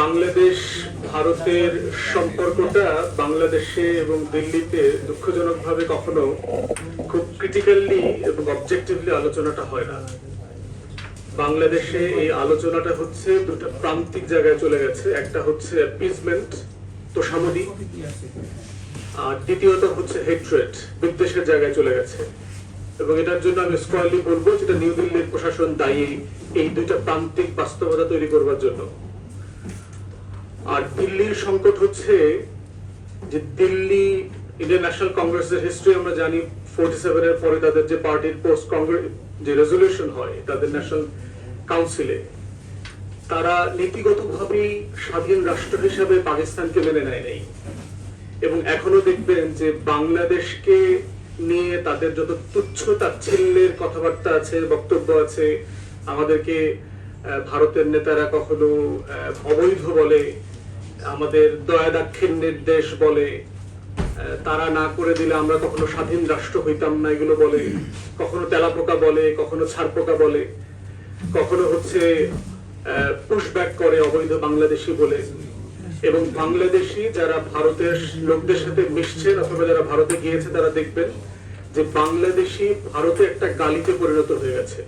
বাংলাদেশ, ভারতের সম্পর্কটা বাংলাদেশে এবং দিল্লিতে দুঃখজনকভাবে কখনো খুব ক্রিটিক্যালি এবং অবজেক্টিভলি আলোচনাটা হয় না। বাংলাদেশে এই আলোচনাটা হচ্ছে দুটো প্রান্তিক জায়গায় চলে গেছে। একটা হচ্ছে অ্যাপিসমেন্ট তোষামদি, আর দ্বিতীয়ত হচ্ছে হেট্রেড বিদ্বেষের জায়গায় চলে গেছে। এবং এটার জন্য আমি স্কোয়ারলি বলব যেটা নিউ দিল্লির প্রশাসন দায়ী এই দুইটা প্রান্তিক বাস্তবতা তৈরি করবার জন্য। আর দিল্লির সংকট হচ্ছে যে দিল্লি ইন্ডিয়ান ন্যাশনাল কংগ্রেসের হিস্ট্রি আমরা জানি ফোর্টি সেভেনের পরে তাদের যে পার্টির পোস্ট কংগ্রেস যে রেজলিউশন হয়, তাদের ন্যাশনাল কাউন্সিলে তারা নীতিগতভাবেই স্বাধীন রাষ্ট্র হিসেবে পাকিস্তানকে মেনে নেয় নাই। এবং এখনও দেখবেন যে বাংলাদেশকে নিয়ে তাদের যত তুচ্ছ তাচ্ছিল্যের কথাবার্তা আছে, বক্তব্য আছে, আমাদেরকে ভারতের নেতারা কখনো অবৈধ বলে আমাদের দয়া দাক্ষিণ্যের দেশ বলে তারা না করে দিলে আমরা কখনো স্বাধীন রাষ্ট্র হইতাম না, এগুলো বলে। কখনো তেলাপোকা বলে, কখনো ছাড়পোকা বলে। কখনো হচ্ছে পুশব্যাক করে অবৈধ বাংলাদেশি বলে। এবং বাংলাদেশি যারা ভারতের লোকদের সাথে মিশছেন অথবা যারা ভারতে গিয়েছে, তারা দেখবেন যে বাংলাদেশি ভারতে একটা গালিতে পরিণত হয়ে গেছে।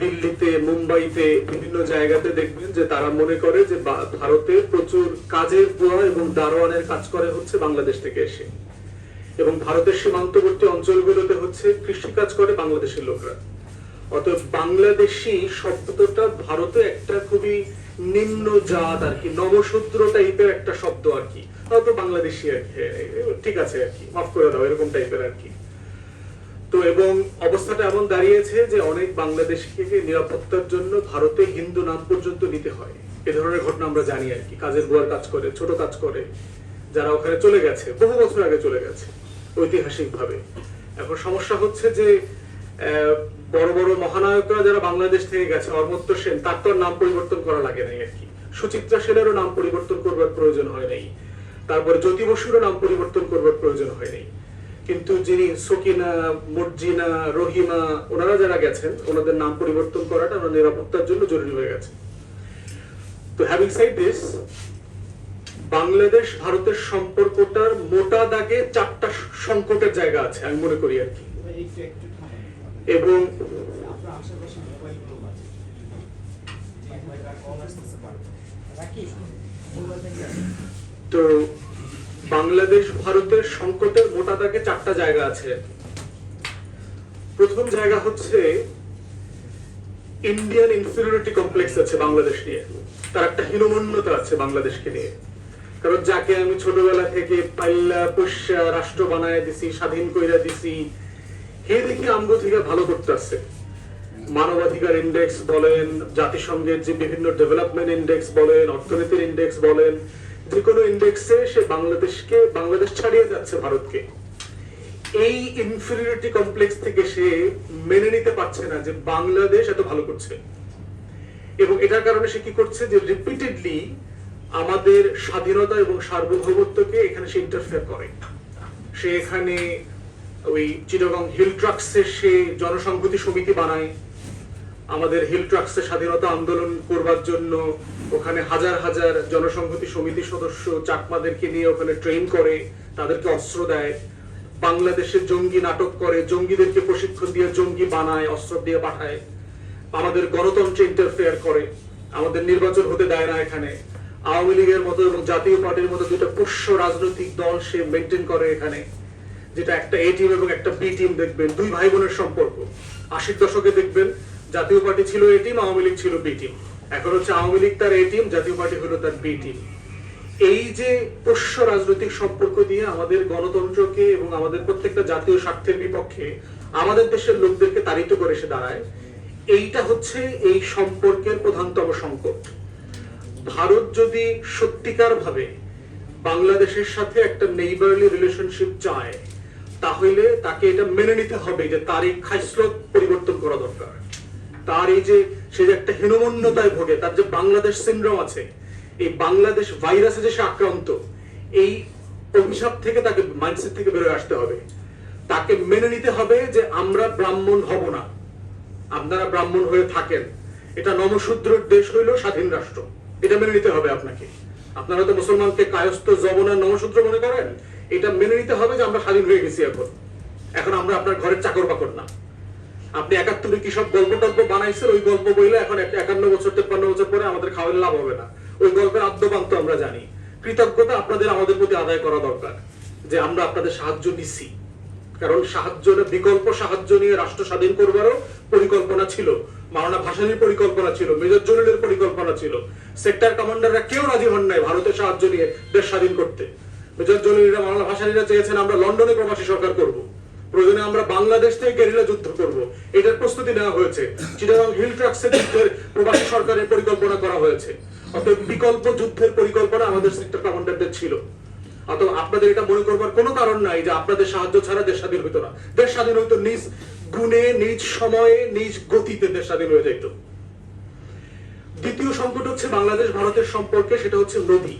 দিল্লিতে, মুম্বাইতে, বিভিন্ন জায়গাতে দেখবেন যে তারা মনে করে যে ভারতে প্রচুর কাজের বুয়া এবং দারোয়ানের কাজ করে হচ্ছে বাংলাদেশ থেকে এসে। এবং ভারতের সীমান্তবর্তী অঞ্চলগুলোতে হচ্ছে কৃষি কাজ করে বাংলাদেশের লোকরা। অতএব বাংলাদেশি শব্দটা ভারতে একটা খুবই নিম্ন জাত আর কি নবশূদ্র টাইপের একটা শব্দ আর কি। হয়তো বাংলাদেশি আর কি ঠিক আছে আর কি, মাফ করে দাও, এরকম টাইপের আর কি। তো এবং অবস্থাটা এমন দাঁড়িয়েছে যে অনেক বাংলাদেশকে নিরাপত্তার জন্য ভারতে হিন্দু নাম পর্যন্ত নিতে হয়। এ ধরনের ঘটনা আমরা জানি আর কি। কাজের বুয়ার কাজ করে, ছোট কাজ করে, যারা ওখানে চলে গেছে, বহু বছর আগে চলে গেছে ঐতিহাসিক ভাবে এখন সমস্যা হচ্ছে যে বড় বড় মহানায়করা যারা বাংলাদেশ থেকে গেছে অর্মত্য সেন, তার তো নাম পরিবর্তন করা লাগে নাই আর কি। সুচিত্রা সেনেরও নাম পরিবর্তন করবার প্রয়োজন হয় নাই। তারপরে জ্যোতি বসুরও নাম পরিবর্তন করবার প্রয়োজন হয় নাই। কিন্তু যিনি সকিনা, মর্জিনা, রহিমা, ওনারা যারা গেছেন, ওনাদের নাম পরিবর্তন করাটা ওনার নিরাপত্তার জন্য জরুরি হয়ে গেছে তো হ্যাভিং সাইড দিস বাংলাদেশ ভারতের সম্পর্কটার মোটা দাগে চারটা সংকটের জায়গা আছে, আমি মনে করি আর কি। এবং? তো বাংলাদেশ, ভারতের সংকটের মোটা দাগে চারটা জায়গা আছে। প্রথম জায়গা হচ্ছে ইন্ডিয়ান ইনফিরিয়রিটি কমপ্লেক্স আছে বাংলাদেশ নিয়ে। তার একটা হীনমন্যতা আছে বাংলাদেশকে নিয়ে। কারণ যাকে আমি ছোটবেলা থেকে পাল্লা পুষ্যা রাষ্ট্র বানায় দিছি, স্বাধীন কইরা দিছি, হে দেখি আমগো থেকে ভালো করতে আসছে। মানবাধিকার ইন্ডেক্স বলেন, জাতিসংঘের যে বিভিন্ন ডেভেলপমেন্ট ইন্ডেক্স বলেন, অর্থনীতির ইন্ডেক্স বলেন যে কোনো ইন্ডেক্সে সে বাংলাদেশকে, বাংলাদেশ ছাড়িয়ে যাচ্ছে ভারতকে। এই ইনফিরিয়রিটি কমপ্লেক্স থেকে সে মেনে নিতে পারছে না যে বাংলাদেশ এত ভালো করছে। এবং এটার কারণে সে কি করছে যে রিপিটেডলি আমাদের স্বাধীনতা এবং সার্বভৌমত্বকে এখানে সে ইন্টারফেয়ার করে। সে এখানে ওই চিটাগং হিল ট্রাক্সে সে জনসংহতি সমিতি বানায়। আমাদের হিল ট্রাক্সে স্বাধীনতা আন্দোলন করবার জন্য ওখানে হাজার হাজার জনসংহতি সমিতি সদস্য চাকমাদেরকে নিয়ে ওখানে ট্রেন করে, তাদেরকে অস্ত্র দেয়। বাংলাদেশে জঙ্গি নাটক করে, জঙ্গিদেরকে প্রশিক্ষণ দিয়ে জঙ্গি বানায়, অস্ত্র দিয়ে পাঠায়। আমাদের গণতন্ত্রে ইন্টারফেয়ার করে। আমাদের নির্বাচন হতে দেয় না এখানে। আওয়ামী লীগের মতো এবং জাতীয় পার্টির মতো দুটো পুষ্য রাজনৈতিক দল সে মেনটেন করে এখানে, যেটা একটা এ টিম এবং একটা বি টিম দেখবেন। দুই ভাই বোনের সম্পর্ক। আশির দশকে দেখবেন জাতীয় পার্টি ছিল এ টিম আওয়ামী লীগ ছিল বি টিম এখন হচ্ছে আওয়ামী লীগ তার এ টিম জাতীয় পার্টি হলো তার বি টিম এই যে পোষ্য রাজনৈতিক সম্পর্ক দিয়ে আমাদের গণতন্ত্রকে এবং আমাদের প্রত্যেকটা জাতীয় স্বার্থের বিপক্ষে আমাদের দেশের লোকদেরকে তাড়িত করে সে দাঁড়ায়, এইটা হচ্ছে এই সম্পর্কের প্রধানতম সংকট। ভারত যদি সত্যিকার ভাবে বাংলাদেশের সাথে একটা নেইবারলি রিলেশনশিপ চায়, তাহলে তাকে এটা মেনে নিতে হবে যে তার এই খাইসলত পরিবর্তন করা দরকার। তার এই যে, সে যে একটা হীনমন্যতায় ভোগে, তার যে বাংলাদেশ সিন্ড্রোম আছে, এই বাংলাদেশ ভাইরাসে যে সে আক্রান্ত, এই অভিশাপ থেকে তাকে মাইন্ডসেট থেকে বেরোয় আসতে হবে। তাকে মেনে নিতে হবে যে আমরা ব্রাহ্মণ হব না। আপনারা ব্রাহ্মণ হয়ে থাকেন। এটা নমশূদ্রের দেশ হইল স্বাধীন রাষ্ট্র। এটা মেনে নিতে হবে আপনাকে। আপনারা তো মুসলমানকে কায়স্থ জবনা নমসূত্র মনে করেন? এটা মেনে নিতে হবে যে আমরা স্বাধীন হয়ে গেছি এখন। এখন আমরা আপনার ঘরের চাকর বাকর না। আপনি একাত্তরে কি সব গল্প টল্প বানাইছেন? ওই গল্প বইলে এখন এক- একান্ন বছর, তেপ্পান্ন বছর পরে আমাদের খাওয়ালে লাভ হবে না। ওই গল্পের আদ্যপান্ত আমরা জানি। কৃতজ্ঞতা আপনাদের আমাদের প্রতি আদায় করা দরকার, যে আমরা আপনাদের সাহায্য নিচ্ছি কারণ সাহায্য বিকল্প সাহায্য নিয়ে রাষ্ট্র স্বাধীন করবারও পরিকল্পনা ছিল। মাওলানা ভাসানির পরিকল্পনা ছিল, মেজর জলিলের পরিকল্পনা ছিল। সেক্টর কমান্ডাররা কেউ রাজি হন নাই ভারতের সাহায্য নিয়ে দেশ স্বাধীন করতে। মেজর জলিলরা, মাওলানা ভাসানিরা চেয়েছেন, আমরা লন্ডনে প্রবাসী সরকার করব। প্রয়োজনে আমরা বাংলাদেশ থেকে গেরিলা যুদ্ধ করব। এটার প্রস্তুতি নেওয়া হয়েছে। চিটাগাং হিল ট্রাক্সের যুদ্ধের প্রবাসী সরকারের পরিকল্পনা করা হয়েছে। অতএব বিকল্প যুদ্ধের পরিকল্পনা আমাদের সেক্টর কমান্ডারদের ছিল। অথবা আপনাদের এটা মনে করবার কোনো কারণ নাই যে আপনাদের সাহায্য ছাড়া দেশ স্বাধীন হইতো না। দেশ স্বাধীন হইতো নিজ গুণে, নিজ সময়ে, নিজ গতিতে দেশ স্বাধীন হয়ে যাইতো। দ্বিতীয় সংকট হচ্ছে বাংলাদেশ ভারতের সম্পর্কে, সেটা হচ্ছে নদী।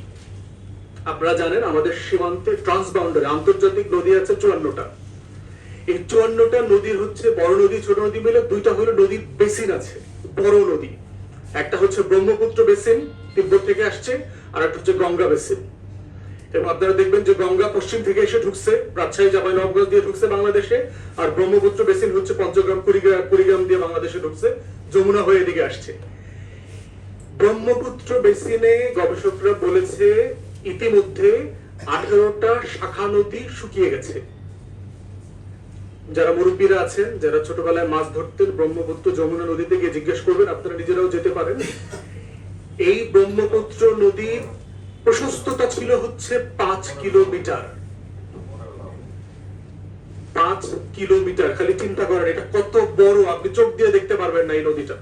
আপনারা জানেন আমাদের সীমান্তে ট্রান্সবাউন্ডারি আন্তর্জাতিক নদী আছে চুয়ান্নটা। এই চুয়ান্নটা নদীর হচ্ছে বড় নদী, ছোট নদী মিলে দুইটা হলো নদীর বেসিন আছে, বড় নদী। একটা হচ্ছে ব্রহ্মপুত্র বেসিন, তিব্বত থেকে আসছে, আর একটা হচ্ছে গঙ্গা বেসিন। এবং আপনারা দেখবেন যে গঙ্গা পশ্চিম থেকে এসে ঢুকছে, রাজশাহী চাঁপাইনবাবগঞ্জ দিয়ে ঢুকছে বাংলাদেশে, আর ব্রহ্মপুত্র বেসিন হচ্ছে পঞ্চগ্রাম কুড়িগ্রাম কুড়িগ্রাম দিয়ে বাংলাদেশে ঢুকছে, যমুনা হয়ে এদিকে আসছে। ব্রহ্মপুত্র বেসিনে গবেষকরা বলেছে, ইতিমধ্যে আঠারোটা শাখা নদী শুকিয়ে গেছে। যারা মুরব্বীরা আছেন, যারা ছোটবেলায় মাছ ধরতেন, ব্রহ্মপুত্র যমুনা নদীতে গিয়ে জিজ্ঞেস করবেন, আপনারা নিজেরাও যেতে পারেন। এই ব্রহ্মপুত্র নদীর প্রশস্ততা ছিল হচ্ছে পাঁচ কিলোমিটার। পাঁচ কিলোমিটার, খালি চিন্তা করেন, এটা কত বড়, আপনি চোখ দিয়ে দেখতে পারবেন না এই নদীটা।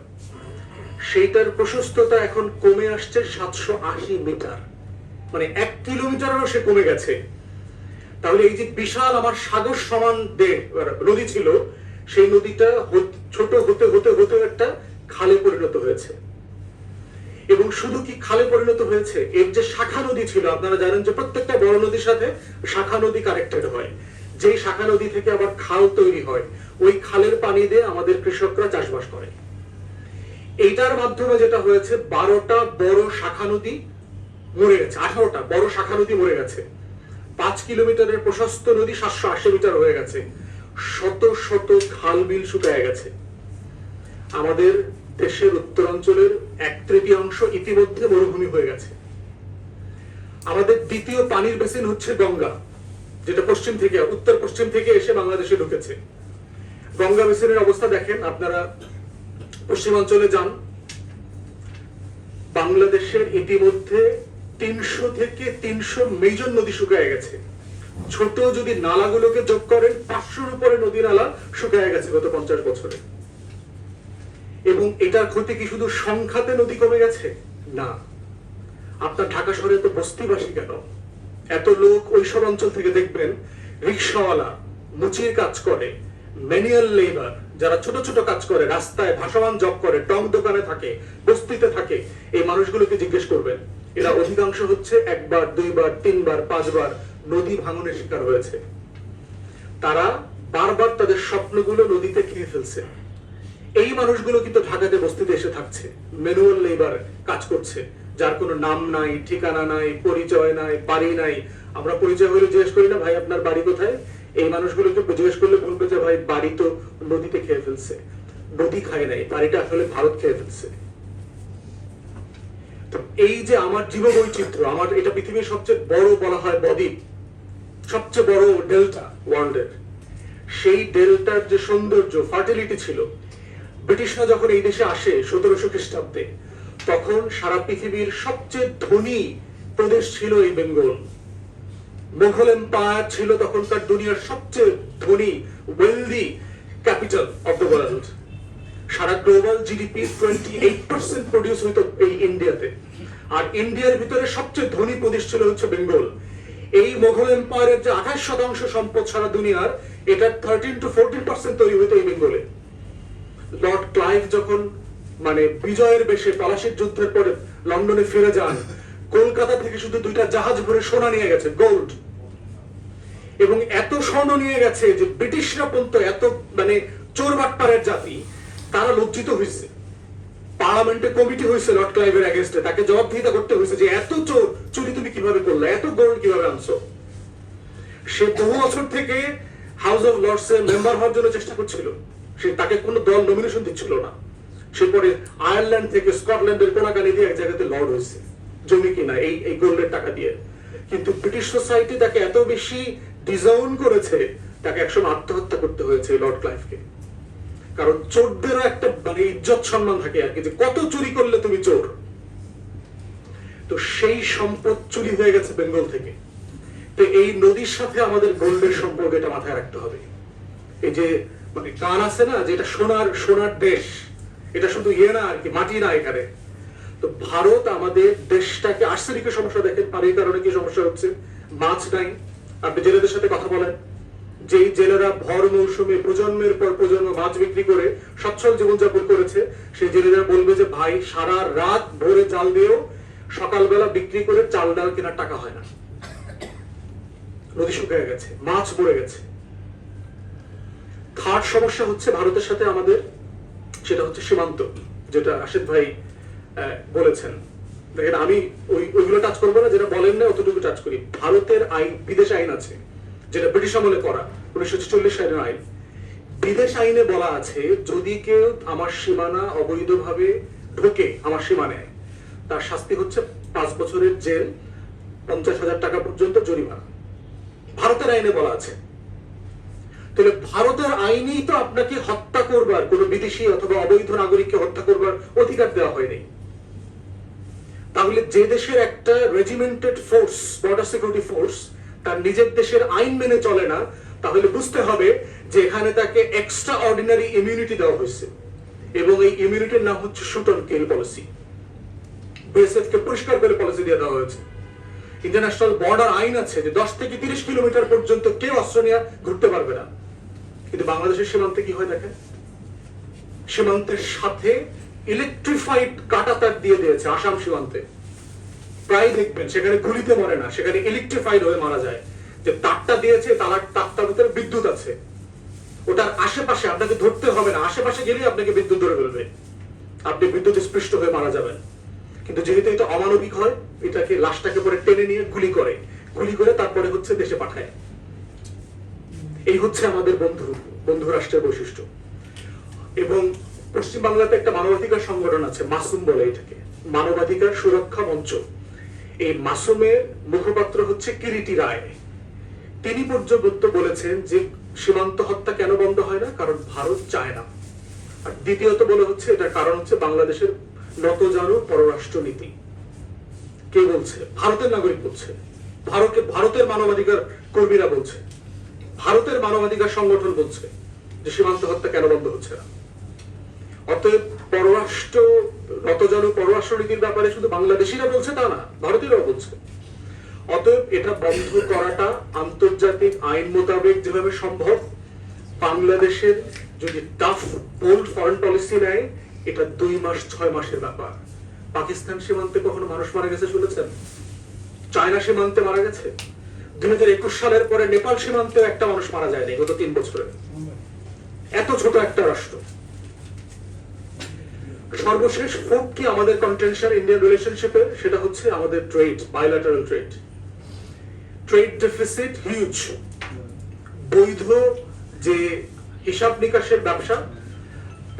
সেইটার প্রশস্ততা এখন কমে আসছে সাতশো আশি মিটার। মানে এক কিলোমিটারেরও সে কমে গেছে। তাহলে এই যে বিশাল আমার সাগর সমান নদী ছিল, সেই নদীটা ছোট হতে হতে হতে একটা খালে পরিণত হয়েছে। এবং শুধু কি খালে পরিণত হয়েছে? এর যে শাখা নদী ছিল, আপনারা জানেন যে প্রত্যেকটা বড় নদীর সাথে শাখা নদী কানেক্টেড হয়। যেই শাখা নদী থেকে আবার খাল তৈরি হয়, ওই খালের পানি দিয়ে আমাদের কৃষকরা চাষবাস করে। এইটার মাধ্যমে যেটা হয়েছে, বারোটা বড় শাখা নদী মরে গেছে, আঠারোটা বড় শাখা নদী মরে গেছে। পাঁচ কিলোমিটারের প্রশস্ত নদী সাতশো আশি মিটার হয়ে গেছে। শত শত খাল বিল শুকায় গেছে। আমাদের দেশের উত্তরাঞ্চলের এক তৃতীয়াংশ ইতিমধ্যে মরুভূমি হয়ে গেছে। আমাদের দ্বিতীয় পানির বেসিন হচ্ছে গঙ্গা, যেটা পশ্চিম থেকে, উত্তর পশ্চিম থেকে এসে বাংলাদেশে ঢুকেছে। গঙ্গা বেসিনের অবস্থা দেখেন, আপনারা পশ্চিমাঞ্চলে যান। বাংলাদেশের ইতিমধ্যে তিনশো থেকে তিনশো মেজর নদী শুকায় গেছে। ছোট যদি নালাগুলোকে যোগ করেন, পাঁচশোর উপরে নদী নালা শুকায় গেছে গত পঞ্চাশ বছরে। এবং এটার ক্ষতি কি শুধু সংখ্যাতে নদী কমে গেছে? না। আপনার ঢাকা শহরে তো বস্তিবাসী কেন? এত লোক ওইসব অঞ্চল থেকে দেখবেন, রিক্সাওয়ালা মুচির কাজ করে ম্যানুয়াল লেবার যারা ছোট ছোট কাজ করে, রাস্তায় ভাসমান জব করে, টং দোকানে থাকে, বস্তিতে থাকে, এই মানুষগুলোকে জিজ্ঞেস করবেন এরা অধিকাংশ হচ্ছে একবার, দুইবার, তিনবার, পাঁচবার নদী ভাঙনের শিকার হয়েছে। তারা বারবার তাদের স্বপ্নগুলো নদীতে খেয়ে ফেলছে। এই মানুষগুলো কিন্তু ঢাকাতে বস্তিতে এসে থাকছে। ম্যানুয়াল লেবার কাজ করছে, যার কোনো নাম নাই, ঠিকানা নাই, পরিচয় নাই, বাড়ি নাই। আমরা পরিচয় হলে জিজ্ঞেস করি না, ভাই, আপনার বাড়ি কোথায়? এই মানুষগুলোকে জিজ্ঞেস করলে বলবে যে, ভাই, বাড়ি তো নদীতে খেয়ে ফেলছে। নদী খায় নাই, বাড়িটা আসলে ভারত খেয়ে ফেলছে। তো এই যে আমার জীব বৈচিত্র্য আমার এটা পৃথিবীর সবচেয়ে বড় বলা হয় বদ্বীপ সবচেয়ে বড় ডেল্টা ওয়ার্ল্ডের সেই ডেল্টার যে সৌন্দর্য ফার্টিলিটি ছিল, ব্রিটিশরা যখন এই দেশে আসে সতেরোশো খ্রিস্টাব্দে, তখন সারা পৃথিবীর সবচেয়ে ধনী প্রদেশ ছিল এই বেঙ্গল। মুঘল এম্পায়ার ছিল তখনকার দুনিয়ার সবচেয়ে ধনী wealthy capital of the world Sara global GDP twenty eight percent produce হইতো এই ইন্ডিয়াতে আর ইন্ডিয়ার ভিতরে সবচেয়ে ধনী প্রদেশ ছিল হচ্ছে বেঙ্গল এই মোঘল এম্পায়ারের যে আঠাশ শতাংশ সম্পদ সারা দুনিয়ার, এটা থার্টিন টু ফোরটিন পার্সেন্ট তৈরি হইতো এই বেঙ্গলে লর্ড ক্লাইভ যখন মানে বিজয়ের বেশে পলাশির যুদ্ধের পরে লন্ডনে ফিরে যান, কলকাতা থেকে শুধু দুইটা জাহাজ ভরে সোনা নিয়ে গেছে গোল্ড এবং এত স্বর্ণ নিয়ে গেছে যে ব্রিটিশরা পর্যন্ত এত মানে চোর বাটপারের জাতি তারা লজ্জিত হয়েছে। পার্লামেন্টে কমিটি হয়েছে লর্ড ক্লাইভের এগেনস্টে তাকে জবাবদিহিতা করতে হয়েছে যে এত চোর চুরি তুমি কীভাবে করলে? এত গোল্ড কীভাবে আনছো? সে বহু বছর থেকে হাউস অফ লর্ডস এর মেম্বার হওয়ার জন্য চেষ্টা করছিল। সে তাকে কোনো দল নমিনেশন দিচ্ছিল না। সে পরে আয়ারল্যান্ড থেকে স্কটল্যান্ডের কোনাকানি দিয়ে এক জায়গাতে লর্ড হয়েছে। জমি কিনা, এই এই গোল্ডের টাকা দিয়ে। কিন্তু ব্রিটিশ সোসাইটি তাকে এত বেশি ডিজাউন করেছে, তাকে একসময় আত্মহত্যা করতে হয়েছে লর্ড ক্লাইভকে। কারণ চোরদেরও একটা মানে ইজ্জত সম্মান থাকে আর কি, যে কত চুরি করলে তুমি চোর। তো সেই সম্পদ চুরি হয়ে গেছে বেঙ্গল থেকে। তো এই নদীর সাথে আমাদের গোল্ডের সম্পর্ক এটা মাথায় রাখতে হবে। এই যে মানে গান আছে না, যে এটা সোনার সোনার দেশ, এটা শুধু ইয়ে না আর কি, মাটি না এখানে। তো ভারত আমাদের দেশটাকে আর্সেনিকের সমস্যা দেখেন এই কারণে কি সমস্যা হচ্ছে? মাছ নাই। আপনি জেলেদের সাথে কথা বলেন। যেই জেলেরা ভর মৌসুমে প্রজন্মের পর প্রজন্ম মাছ বিক্রি করে সচ্ছল জীবনযাপন করেছে, সেই জেলেরা বলবে যে, ভাই, সারা রাত ভোরে চাল দিয়েও সকালবেলা বিক্রি করে চাল ডাল কেনার টাকা হয় না। নদী শুকিয়ে গেছে, মাছ মরে গেছে। থার্ড সমস্যা হচ্ছে ভারতের সাথে আমাদের, সেটা হচ্ছে সীমান্ত, যেটা আশিদ ভাই বলেছেন। দেখেন, আমি ওই ওইগুলো টাচ করব না, যেটা বলেন না, অতটুকু টাচ করি। ভারতের আইন, বিদেশ আইন আছে। যেটা ব্রিটিশ আমলে করা, উনিশশো ছেচল্লিশ সালের আইন। বিদেশ আইনে বলা আছে, যদি কেউ আমার সীমানা অবৈধভাবে ঢোকে, আমার সীমানায় তার শাস্তি হচ্ছে পাঁচ বছরের জেল, পঞ্চাশ হাজার টাকা পর্যন্ত জরিমানা। ভারতের আইনে বলা আছে। তাহলে ভারতের আইনেই তো আপনাকে হত্যা করবার, কোন বিদেশি অথবা অবৈধ নাগরিককে হত্যা করবার অধিকার দেওয়া হয়নি তাহলে যে দেশের একটা regimented force border security force তার নিজের দেশের আইন মেনে চলে না, তাহলে বুঝতে হবে যে এখানে তাকে এক্সট্রা অর্ডিনারি ইমিউনিটি দেওয়া হয়েছে। এবং এই ইমিউনিটির নাম হচ্ছে shoot on kill policy. BSF কে পরিষ্কার করে পলিসি দিয়ে দেওয়া হয়েছে। ইন্টারন্যাশনাল বর্ডার আইন আছে যে দশ থেকে তিরিশ কিলোমিটার পর্যন্ত কেউ অস্ত্র নিয়ে ঘুরতে পারবে না। কিন্তু বাংলাদেশের সীমান্তে কি হয় দেখেন? সীমান্তের সাথে ইলেকট্রিফাইড কাটা তার দিয়ে দিয়েছে আসাম সীমান্তে। প্রায় দেখবেন, সেখানে গুলিতে মরে না, সেখানে ইলেকট্রিফাইড হয়ে মারা যায়। যে তারটা দিয়েছে, তার তারটার ভিতরে বিদ্যুৎ আছে। ওটার আশেপাশে আপনাকে ধরতে হবে না, আশেপাশে গেলেই আপনাকে বিদ্যুৎ ধরে ফেলবে। আপনি বিদ্যুৎ স্পৃষ্ট হয়ে মারা যাবেন। কিন্তু যেহেতু এটা অমানবিক হয়, এটাকে লাশটাকে পরে টেনে নিয়ে গুলি করে। গুলি করে তারপরে হচ্ছে দেশে পাঠায়। এই হচ্ছে আমাদের বন্ধু বন্ধু রাষ্ট্রের বৈশিষ্ট্য। এবং পশ্চিম বাংলাতে একটা মানবাধিকার সংগঠন আছে, মাসুম বলে এটাকে। মানবাধিকার সুরক্ষা মঞ্চ। এই মাসুমের মুখপাত্র হচ্ছে কিরিটি রায়। তিনি পর্যন্ত বলেছেন যে সীমান্ত হত্যা কেন বন্ধ হয় না, কারণ ভারত চায় না। আর দ্বিতীয়ত বলে হচ্ছে, এটার কারণ হচ্ছে বাংলাদেশের নতজানু পররাষ্ট্র নীতি কে বলছে? ভারতের নাগরিক বলছে। ভারতকে, ভারতের মানবাধিকার কর্মীরা বলছে। ভারতের মানবাধিকার সংগঠন বলছে যে সীমান্ত হত্যা কেন বন্ধ হচ্ছে না। অতএব পররাষ্ট্র নতজানু ব্যাপারে শুধু বাংলাদেশিরা বলছে তা না, ভারতীয়রাও বলছে। অতএব এটা বন্ধ করাটা আন্তর্জাতিক আইন মোতাবেক যেভাবে সম্ভব, বাংলাদেশের যদি টাফ বোল্ড ফরেন পলিসি নেয়, এটা দুই মাস, ছয় মাসের ব্যাপার। পাকিস্তান সীমান্তে কখনো মানুষ মারা গেছে শুনেছেন? চায়না সীমান্তে মারা গেছে? দুই হাজার একুশ সালের পরে নেপাল সীমান্তে একটা মানুষ মারা যায়নি গত তিন বছরে। এত ছোট একটা রাষ্ট্র। সর্বশেষ ফোক কি আমাদের কন্টেনশন ইন্ডিয়ান রিলেশনশিপে সেটা হচ্ছে আমাদের trade bilateral trade trade deficit huge বৈধ যে হিসাব নিকাশের ব্যবসা,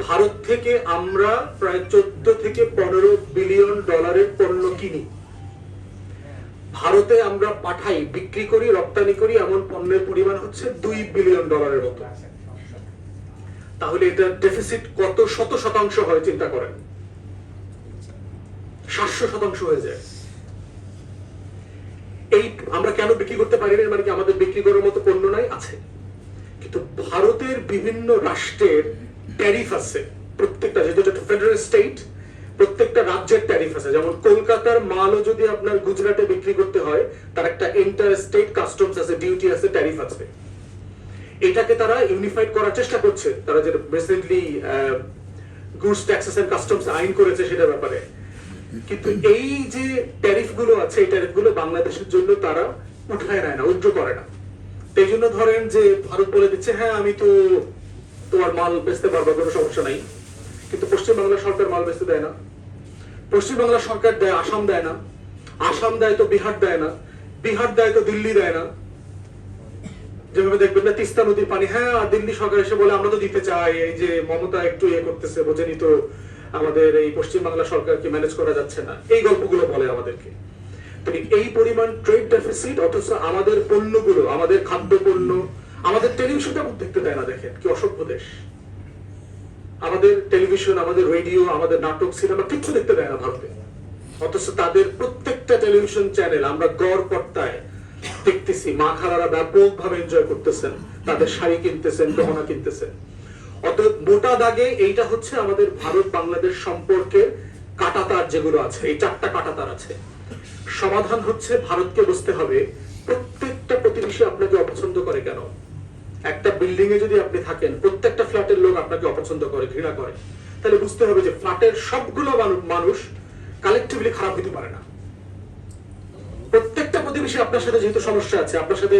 ভারত থেকে আমরা প্রায় চোদ্দ থেকে পনেরো বিলিয়ন ডলারের পণ্য কিনি। ভারতে আমরা পাঠাই, বিক্রি করি, রপ্তানি করি, এমন পণ্যের পরিমাণ হচ্ছে দুই বিলিয়ন ডলারের মতো। তাহলে এটা ডেফিসিট কত শত শতাংশ হয় চিন্তা করেন। সাতশো শতাংশ হয়ে যায়। এই আমরা কেন বিক্রি করতে পারি না? মানে কি আমাদের বিক্রি করার মতো পণ্য নাই? আছে। কিন্তু ভারতের বিভিন্ন রাষ্ট্রের ট্যারিফ আছে। প্রত্যেকটা, যেহেতু ফেডারেল স্টেট প্রত্যেকটা রাজ্যের ট্যারিফ আছে। যেমন কলকাতার মালও যদি আপনার গুজরাটে বিক্রি করতে হয়, তার একটা ইন্টার স্টেট কাস্টমস আছে ডিউটি আছে ট্যারিফ আছে। এটাকে তারা ইউনিফাইড করার চেষ্টা করছে। তারা যে recently goods taxes and customs আইন করেছে সেটার ব্যাপারে। কিন্তু এই যে ট্যারিফগুলো আছে, এই ট্যারিফগুলো বাংলাদেশের জন্য তারা উঠায় নেয় না উজ্জ্ব করে না। এই জন্য ধরেন যে ভারত বলে দিচ্ছে হ্যাঁ আমি তো তোমার মাল বেচতে পারব, কোনো সমস্যা নাই। কিন্তু পশ্চিমবাংলা সরকার মাল বেচতে দেয় না। পশ্চিমবাংলা সরকার দেয়, আসাম দেয় না। আসাম দেয় তো বিহার দেয় না। বিহার দেয় তো দিল্লি দেয় না। যেভাবে দেখবেন না তিস্তা নদীর পানি হ্যাঁ দিল্লি সরকার এসে বলে আমরা তো দিতে চাই, এই যে মমতা একটু ইয়ে করতেছে, বোঝেনি তো আমাদের এই পশ্চিমবাংলা সরকারকে ম্যানেজ করা যাচ্ছে না। এই গল্পগুলো বলে আমাদেরকে। এই পরিমাণ ট্রেড ডেফিসিট অথচ আমাদের পণ্যগুলো, আমাদের খাদ্য পণ্য আমাদের টেলিভিশনটা দেখতে দেয় না, দেখেন, কি অসভ্য দেশ। আমাদের টেলিভিশন আমাদের রেডিও আমাদের নাটক সিনেমা কিচ্ছু দেখতে দেয় না ভারতে। অথচ তাদের প্রত্যেকটা টেলিভিশন চ্যানেল আমরা গড় পর্দায় দেখতেছি, মা খালারা ব্যাপক ভাবে এনজয় করতেছেন, তাদের শাড়ি কিনতেছেন, গহনা কিনতেছেন। অতএব মোটা দাগে এইটা হচ্ছে আমাদের ভারত বাংলাদেশ সম্পর্কের কাটাতার যেগুলো আছে, এই চারটা কাটাতার আছে। সমাধান হচ্ছে ভারতকে বুঝতে হবে, প্রত্যেকটা প্রতিবেশী আপনাকে অপছন্দ করে কেন? একটা বিল্ডিং এ যদি আপনি থাকেন, প্রত্যেকটা ফ্ল্যাটের লোক আপনাকে অপছন্দ করে, ঘৃণা করে। তাহলে বুঝতে হবে যে ফ্ল্যাটের সবগুলো মানুষ কালেকটিভলি খারাপ হতে পারে না। প্রত্যেকটা প্রতিবেশী আপনার সাথে যেহেতু সমস্যা আছে, আপনার সাথে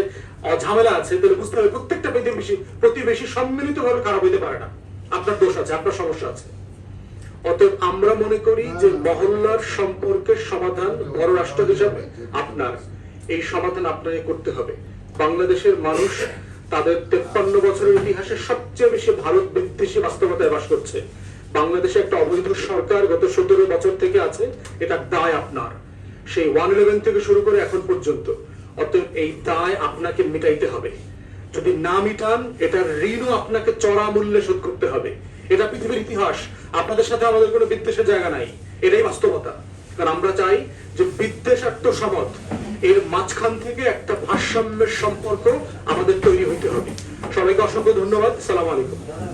ঝামেলা আছে, তাহলে বুঝতে হবে প্রত্যেকটা প্রতিবেশী প্রতিবেশী সম্মিলিত ভাবে খারাপ হইতে পারে না। আপনার দোষ আছে, আপনার সমস্যা আছে। অতএব আমরা মনে করি যে মহল্লার সম্পর্কের সমাধান বড় রাষ্ট্র হিসাবে আপনার। এই সমাধান আপনাকে করতে হবে। বাংলাদেশের মানুষ তাদের তেপ্পান্ন বছরের ইতিহাসে সবচেয়ে বেশি ভারত বিদ্বেষী বাস্তবতায় বাস করছে। বাংলাদেশে একটা অবৈধ সরকার গত সতেরো বছর থেকে আছে, এটা দায় আপনার। সেই ওয়ান ইলেভেন থেকে শুরু করে এখন পর্যন্ত। অতএব এই দায় আপনাকে মিটাইতে হবে। যদি না মিটান, এটার ঋণও আপনাকে চড়া মূল্যে শোধ করতে হবে। এটা পৃথিবীর ইতিহাস। আপনাদের সাথে আমাদের কোনো বিদ্বেষের জায়গা নাই। এটাই বাস্তবতা। কারণ আমরা চাই যে বিদ্বেষ আত্মসমত এর মাঝখান থেকে একটা ভারসাম্যের সম্পর্ক আমাদের তৈরি হইতে হবে। সবাইকে অসংখ্য ধন্যবাদ। সালাম আলাইকুম।